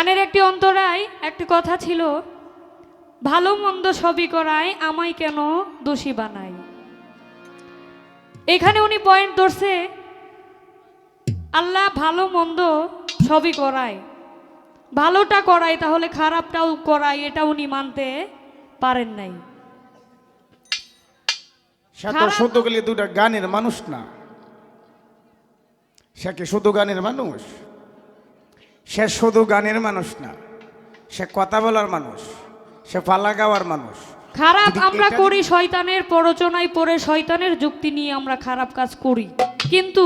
গানের একটি অন্তরায় একটি কথা ছিল ভালো মন্দ সবই করায় আমায় কেন দোষী বানায়? এখানে উনি পয়েন্ট ধরছে আল্লাহ ভালো মন্দ সবই করায়। ভালোটা করায় তাহলে খারাপটাও করায় এটা উনি মানতে পারেন নাই। সে তো শুধু গেলে দুটা গানের মানুষ না। সে কি শুধু গানের মানুষ? সে শুধু গানের মানুষ না সে কথা বলার মানুষ সে পালা গাওয়ার মানুষ। খারাপ আমরা করি শয়তানের প্ররোচনায় পড়ে শয়তানের যুক্তি নিয়ে আমরা খারাপ কাজ করি। কিন্তু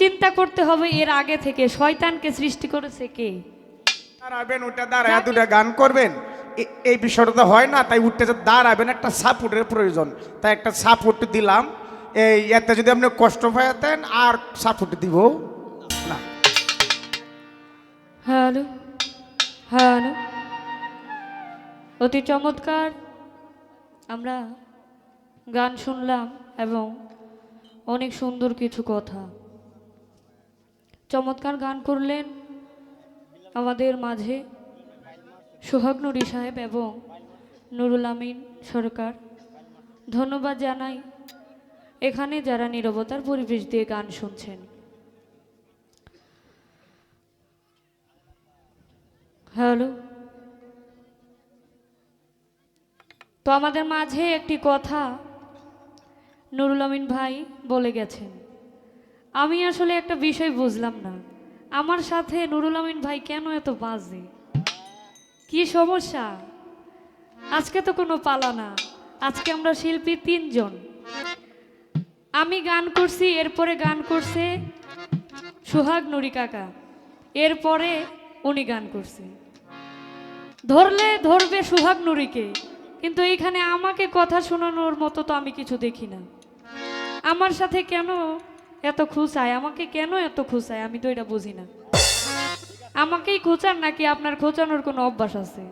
চিন্তা করতে হবে এর আগে থেকে শয়তানকে সৃষ্টি করেছে কে? দাঁড়াবেন ওটা দাঁড়ায় দুটা গান করবেন। এই বিষয়টা তো হয় না তাই উঠতে দাঁড়াবেন একটা সাপোর্টের প্রয়োজন। তাই একটা সাপোর্ট দিলাম। এই এতে যদি আপনি কষ্ট পাইতেন আর সাপোর্ট দিব। Hello hello. অতি চমৎকার। আমরা গান শুনলাম এবং অনেক সুন্দর কিছু কথা। চমৎকার গান করলেন আমাদের মাঝে সোহাগ নুরি সাহেব এবং নুরুল আমিন সরকার। ধন্যবাদ জানাই। এখানে যারা নীরবতার পরিবেশ দিয়ে গান শুনছেন। হ্যালো? তো আমাদের মাঝে একটি কথা নুরুল আমিন ভাই বলে গেছেন। আমি আসলে একটা বিষয় বুঝলাম না। আমার সাথে নুরুল আমিন ভাই কেন এত বাজে? কি সমস্যা? আজকে তো কোনো পালা না। আজকে আমরা শিল্পী তিনজন। আমি গান করছি, এরপরে গান করছে সোহাগ নুরি কাকা। এরপরে উনি গান করছে। ধরলে ধরবে সোহাগ নুরিকে, কিন্তু এইখানে আমাকে কথা শোনানোর মতো তো আমি কিছু দেখি না। আমার সাথে কেন এত খুশায় আমাকে কেন এত খুশায় আমি তো এটা বুঝি না। আমাকেই খোঁচান নাকি আপনার খোঁচানোর কোনো অভ্যাস আছে?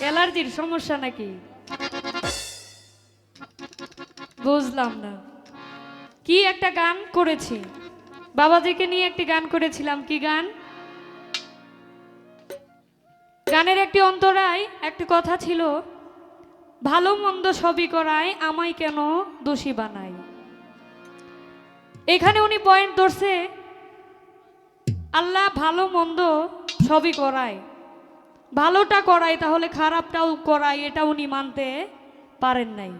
অ্যালার্জির সমস্যা নাকি? বুঝলাম না। কি একটা গান করেছি। বাবাজিকে নিয়ে একটি গান করেছিলাম। কি গান? গানের একটি অন্তরায় একটি কথা ছিল, ভালো মন্দ সবই করায়, আমায় কেন দোষী বানায়? এখানে উনি পয়েন্ট ধরছে, আল্লাহ ভালো মন্দ সবই করায়। ভালোটা করায়, তাহলে খারাপটাও করায়, এটা উনি মানতে পারেন নাই।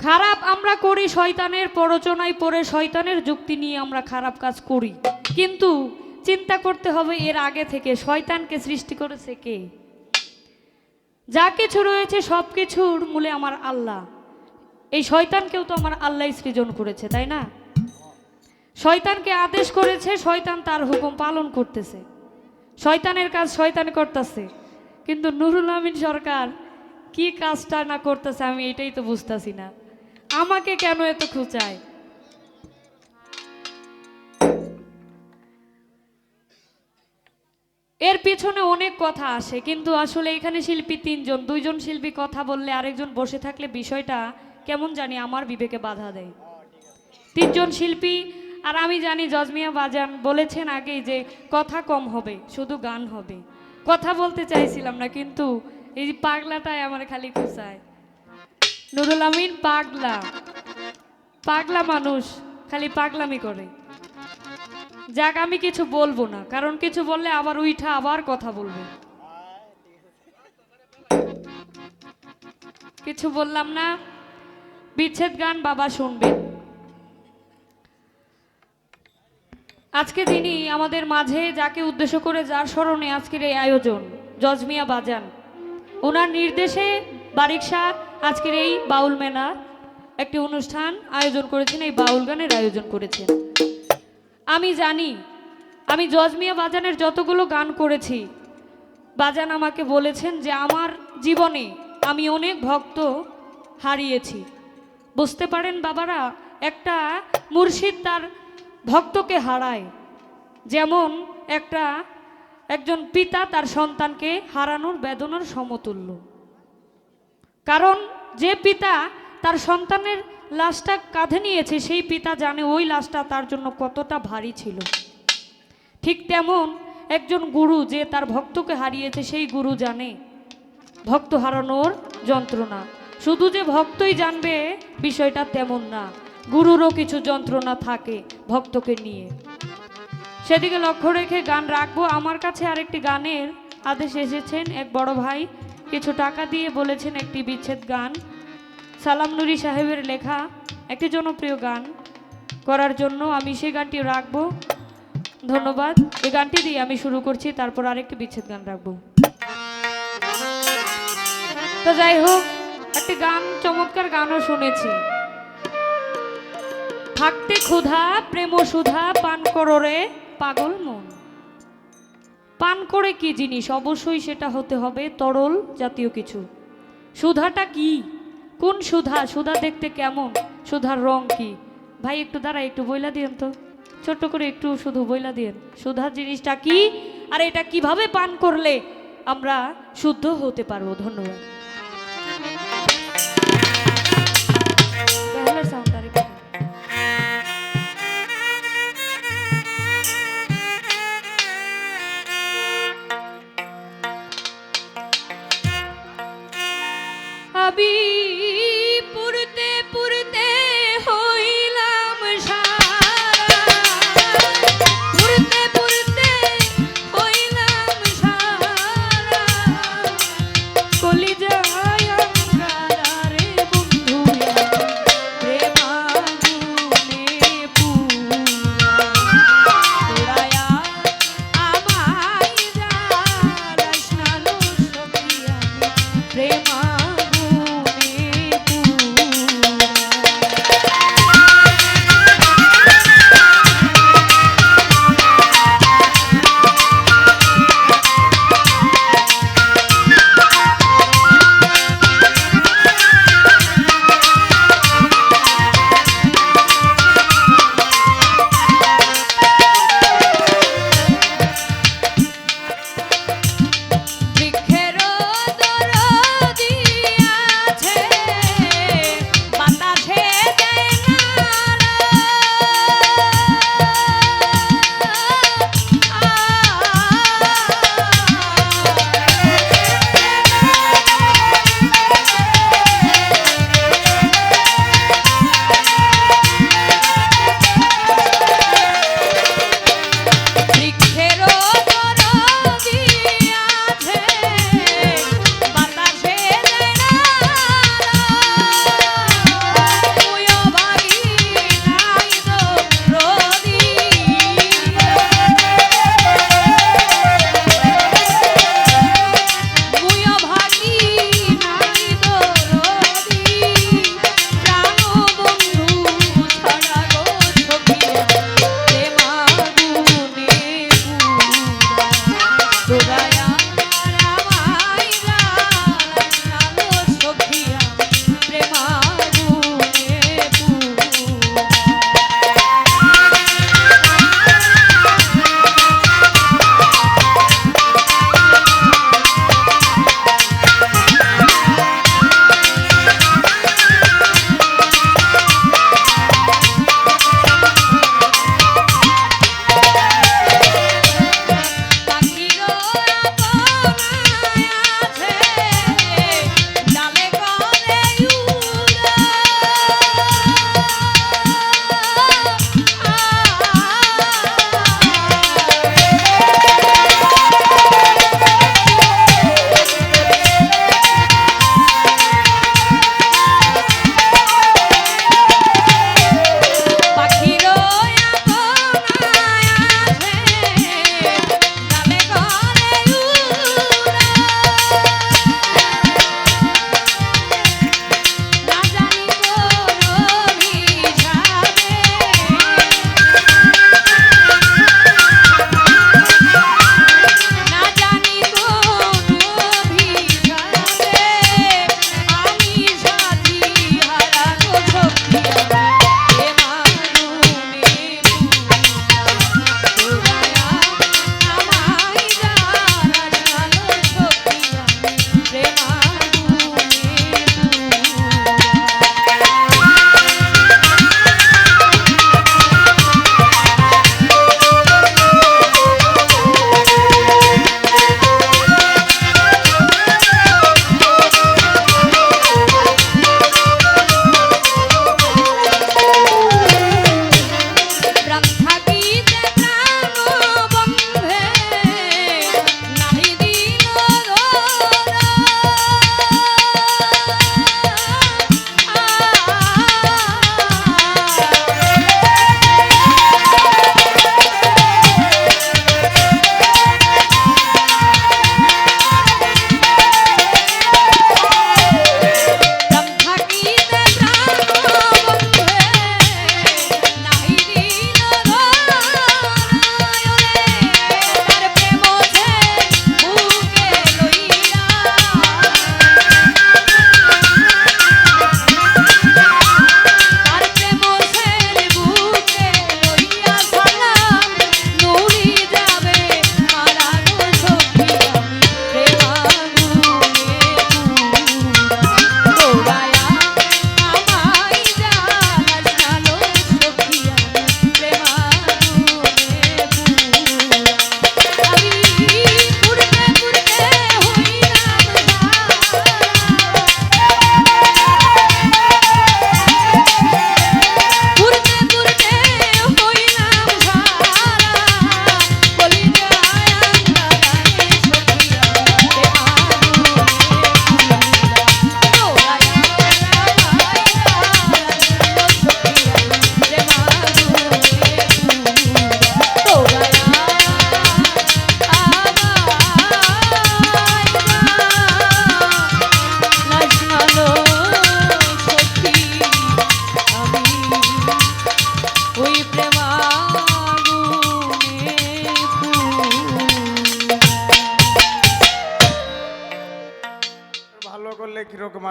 খারাপ আমরা করি, শয়তানের প্ররোচনায় পড়ে, শয়তানের যুক্তি নিয়ে আমরা খারাপ কাজ করি। কিন্তু চিন্তা করতে হবে এর আগে থেকে। শয়তানকে সৃষ্টি করেছে কে? যা কিছু রয়েছে সব কিছুর মূলে আমার আল্লাহ। এই শয়তানকেও তো আমার আল্লাহ সৃজন করেছে, তাই না? শয়তানকে আদেশ করেছে, শয়তান তার হুকুম পালন করতেছে। শয়তানের কাজ শয়তান করতেছে। কিন্তু নুরুল আমিন সরকার কি কাজটা না করতেছে আমি এটাই তো বুঝতেছি না। আমাকে কেন এত খুঁচায়? এর পিছনে অনেক কথা আসে কিন্তু আসলে এখানে শিল্পী তিনজন, দুইজন শিল্পী কথা বললে আরেকজন বসে থাকলে বিষয়টা কেমন জানি আমার বিবেকে বাধা দেয়। তিনজন শিল্পী, আর আমি জানি জজমিয়া বাজান বলেছেন আগেই যে কথা কম হবে, শুধু গান হবে। কথা বলতে চাইছিলাম না, কিন্তু এই যে পাগলাটাই আমার খালি খুশায় নুরুল আমিন পাগলা। পাগলা মানুষ, খালি পাগলামি করে। যাক, আমি কিছু বলব না, কারণ কিছু বললে আবার উইঠা আবার কথা বলবে। কিছু বললাম না, বিচ্ছেদ গান বাবা শুনবেন আজকে তিনি আমাদের মাঝে যাকে উদ্দেশ্য করে যার স্মরণে আজকের এই আয়োজন, জজমিয়া বাজান। ওনার নির্দেশে বারিক শাহ আজকের এই বাউল মেলা একটি অনুষ্ঠান আয়োজন করেছেন, এই বাউল গানের আয়োজন করেছেন। আমি জানি, আমি জজমিয়া বাজানের যতগুলো গান করেছি, বাজান আমাকে বলেছেন যে আমার জীবনে আমি অনেক ভক্ত হারিয়েছি। বুঝতে পারেন বাবারা, একটা মুর্শিদ তার ভক্তকে হারায়। যেমন একটা, একজন পিতা তার সন্তানকে হারানোর বেদনার সমতুল্য। কারণ যে পিতা তার সন্তানের লাশটা কাঁধে নিয়েছে, সেই পিতা জানে ওই লাশটা তার জন্য কতটা ভারী ছিল। ঠিক তেমন একজন গুরু যে তার ভক্তকে হারিয়েছে, সেই গুরু জানে। ভক্ত হারানোর যন্ত্রণা। শুধু যে ভক্তই জানবে, বিষয়টা তেমন না। গুরুরও কিছু যন্ত্রণা থাকে ভক্তকে নিয়ে। সেদিকে লক্ষ্য রেখে গান রাখব। আমার কাছে আরেকটি গানের আদেশ এসেছেন। এক বড় ভাই কিছু টাকা দিয়ে বলেছেন, একটি বিচ্ছেদ গান। সালাম নুরি সাহেবের লেখা একটি জনপ্রিয় গান করার জন্য আমি সেই গানটি রাখব। ধন্যবাদ। এই গানটি দিয়ে আমি শুরু করছি, তারপর আরেকটি বিচ্ছেদ গান রাখব। তো যাই হোক, একটি গান, চমৎকার গানও শুনেছি। থাকতে ক্ষুধা, প্রেম সুধা, পান করো পাগল মন। পান করে কি জিনিস? অবশ্যই সেটা হতে হবে তরল জাতীয় কিছু। সুধাটা কি? কোন সুধা? সুধা দেখতে কেমন? সুধার রং কি? ভাই, একটু দাঁড়া একটু বইলা দিয়েন তো। ছোট্ট করে একটু শুধু বইলা দিয়েন। সুধার জিনিসটা কি? আর এটা কীভাবে পান করলে আমরা শুদ্ধ হতে পারব? ধন্যবাদ।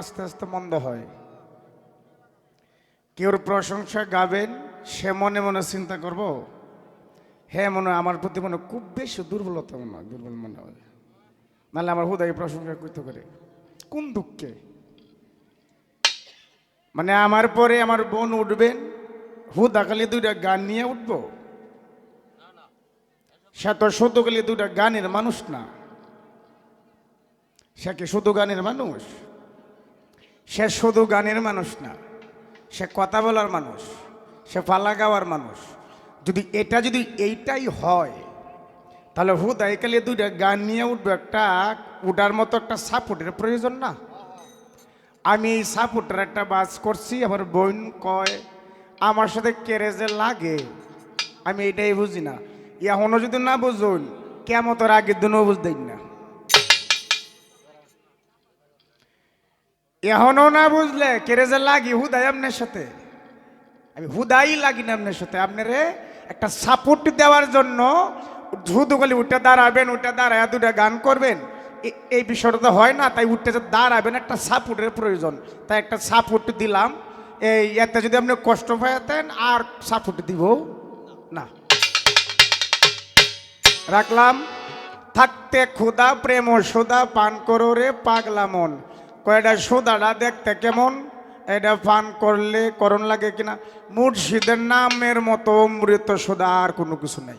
আস্তে আস্তে মন্দ হয়। কেউর প্রশংসা গাবেন, সে মনে মনে চিন্তা করব হ্যাঁ মনে আমার প্রতি মনে খুব বেশি দুর্বলতা মনে হয়, দুর্বল মনে হয়। নাহলে আমার হুদাই প্রশংসা করতে করে কোন দুঃখে? মানে আমার পরে আমার বোন উঠবেন, হুদা খালি দুইটা গান নিয়ে উঠবো। সে তো শুধু খালি দুইটা গানের মানুষ না, সে কি শুধু গানের মানুষ? সে শুধু গানের মানুষ না, সে কথা বলার মানুষ, সে পালা গাওয়ার মানুষ। যদি এটা যদি এইটাই হয়, তাহলে হুদাই কালে দুইটা গান নিয়ে উঠবে একটা উঠার মতো একটা সাপোর্টের প্রয়োজন না। আমি এই সাপোর্টের একটা বাস করছি, আমার বোন কয়, আমার সাথে যে লাগে? আমি এটাই বুঝি না। এখনও যদি না বুঝুন কেমন তোর আগের দিনও বুঝতেই না। এখনও না বুঝলে কেড়ে যে লাগি? হুদাই আপনার সাথে। আমি হুদাই লাগি না আপনার সাথে। আপনারে একটা সাপোর্ট দেওয়ার জন্য শুধু খালি উঠে দাঁড়াবেন, উঠে দাঁড়ায় দুটা গান করবেন। এই বিষয়টা তো হয় না, তাই উঠতে দাঁড়াবেন একটা সাপোর্টের প্রয়োজন। তাই একটা সাপোর্ট দিলাম। এই, এতে যদি আপনি কষ্ট পাইতেন আর সাপোর্ট দিব। না। রাখলাম। থাকতে ক্ষুদা প্রেম সুদা পান করো রে পাগলা মন। কয়টা সোদাটা দেখতে কেমন? এটা পান করলে করণ লাগে কিনা? মুর্শিদের নামের মতো অমৃত সুদা আর কোনো কিছু নাই।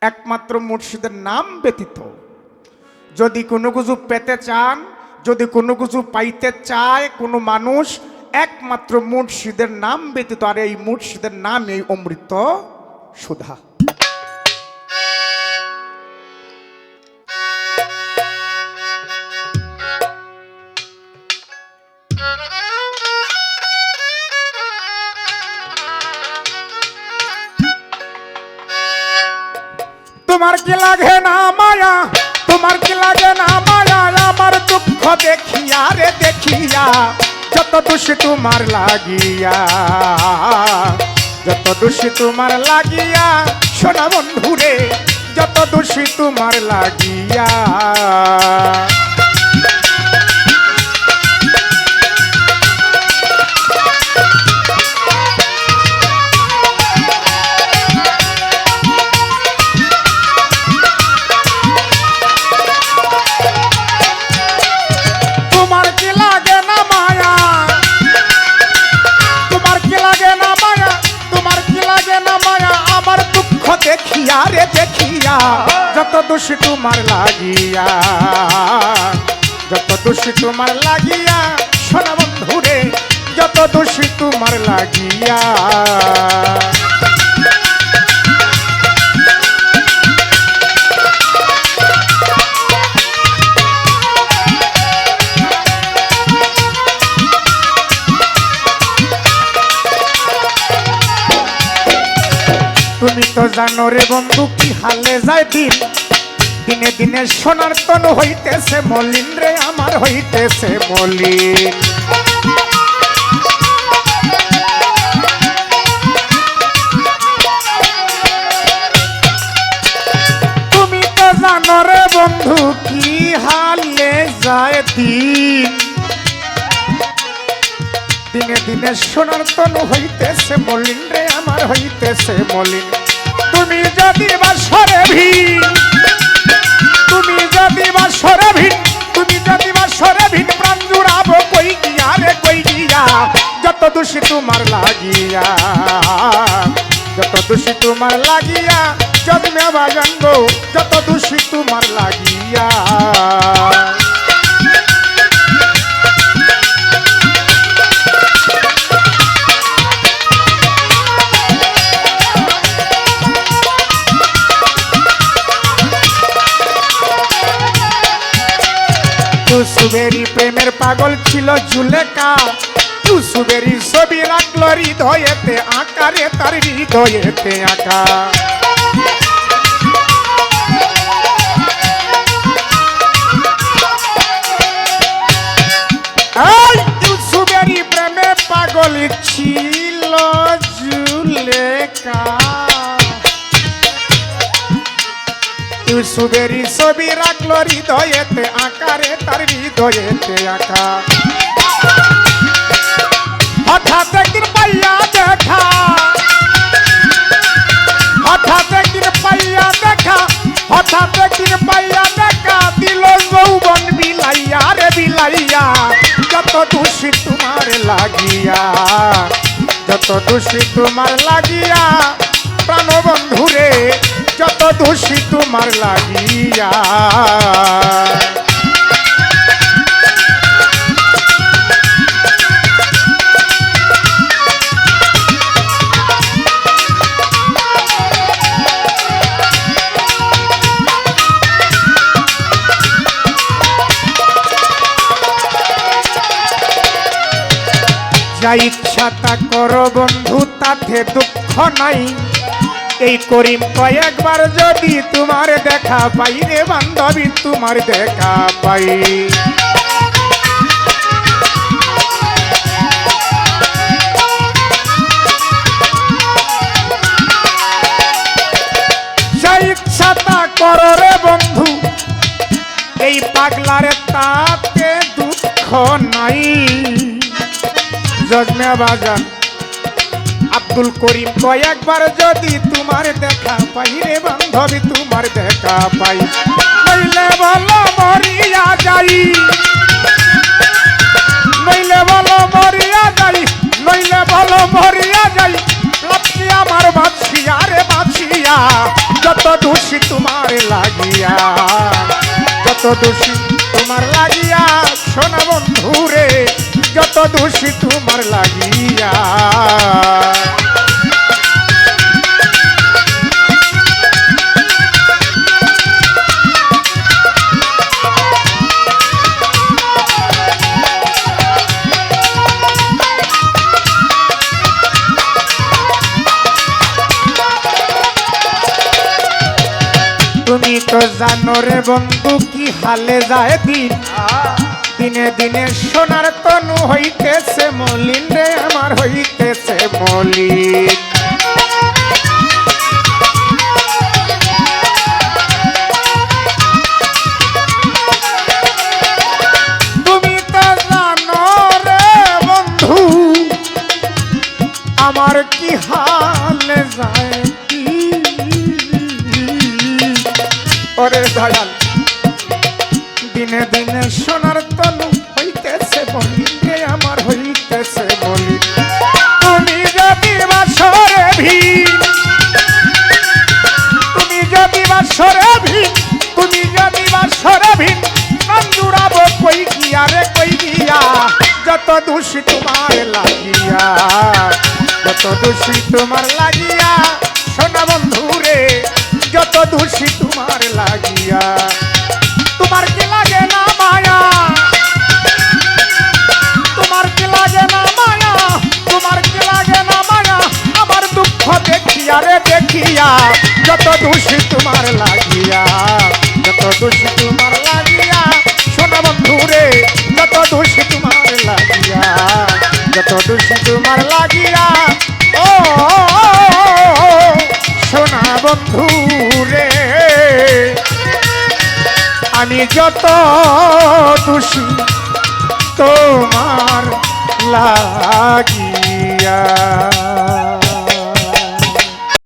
একমাত্র মুর্শিদের নাম ব্যতীত। যদি কোনো কিছু পেতে চান, যদি কোনো কিছু পাইতে চায় কোনো মানুষ, একমাত্র মুর্শিদের নাম ব্যতীত আর এই মুর্শিদের নাম এই অমৃত সুধা তোমার কি লাগে না মায়া? তোমার কি লাগে না মায়া? আমার দুঃখ দেখিয়া রে দেখিয়া, যত দোষী তোমার লাগিয়া। যত দোষী তোমার লাগিয়া, সোনা বন্ধুরে, যত দুষি তোমার লাগিয়া। দোষী তোমার লাগিয়া, যত দোষী তোমার লাগিয়া, সোনা বন্ধুরে, যত দোষী তোমার লাগিয়া। তুমি তো জানো রে বন্ধু, কি হালে যায় দিন? দিনে দিনে সোনার তন হইতেছে, মলিন রে আমার হইতেছে মলিন। তুমি তো জানো রে বন্ধু, কি হালে যায় দিন। দিনে সোনার তনু হইতেছে, মলিন রে আমার হইতেছে মলিন। তুমি যদি বাসরে ভিন তুমি যদি বাসরে ভিন তুমি যদি বাসরে ভিন প্রাণ জুড়াবো কই গিয়া রে, কই গিয়া? যত দোষী তোমার লাগিয়া, যত দোষী তোমার লাগিয়া, জন্মে বাজাঙ্গ যত দোষী তোমার লাগিয়া। পাগল ছিল জুলেকা টুসুবেরি ছবি রাখল হৃদয়েতে আকারে তার হৃদয়েতে আঁকা। এই! ইউসুফেরই ছবি রাখল হৃদয়েতে, আকারে তার হৃদয়েতে আঁকা। হঠাৎ একদিন পাইয়া দেখা। হঠাৎ একদিন পাইয়া দেখা। হঠাৎ একদিন পাইয়া দেখা। দিল যৌবন বিলাইয়া রে বিলাইয়া, যত দোষী তোমার লাগিয়া। যত দোষী তোমার লাগিয়া, প্রাণবন্ধু রে যত দোষী তোমার লাগিয়া। যা ইচ্ছা তা করো বন্ধু তাতে দুঃখ নাই। এই করিম কয়েকবার যদি তোমার দেখা পাই রে বান্ধবী, তোমার দেখা পাই। যা ইচ্ছা রে বন্ধু, এই পাগলারে তাতে দুঃখ নাই। জজমে বাজান আব্দুল করিম, কয়েকবার যদি তোমার দেখা পাই রে বান্ধবী, তোমার দেখা পাই। নইলে বলো মরিয়া যাই। নইলে বলো মরিয়া যাই, নইলে বলো মরিয়া যাই। লাপসি আমার বাছিয়া রে বাছিয়া, যত দোষী তোমার লাগিয়া। যত দোষী তোমার লাগিয়া, সোনা বন্ধু রে যত দোষী তোমার লাগিয়া। তুমি তো জানো রে বন্ধু কি হালে যায় দিন দিনে দিনে সোনার তনু হইতেছে মলিন রে, আমার হইতেছে মলিন। তো আমার কি হালে যায় দিনে দিনে সোনার তনু যদি বাসরে তুমি যদি বাসরে ভিড় নাম জুড়াবো কই গিয়া রে, কই গিয়া? যত দোষী তোমার লাগিয়া, যত দোষী তোমার লাগিয়া, সোনা বন্ধু রে যত দোষী তোমার লাগিয়া। তোমার কি লাগে না মায়া? তোমার কি লাগে না মায়া? তোমার কি লাগে না মায়া? আমার দুঃখ দেখিয়া রে দেখিয়া যত দোষী তোমার লাগিয়া, যত দোষী তোমার লাগিয়া সোনা বন্ধু রে যত দোষী তোমার লাগিয়া, যত দোষী তোমার লাগিয়া, ও সোনা বন্ধু রে আমি যত দোষী তোমার লাগিয়া।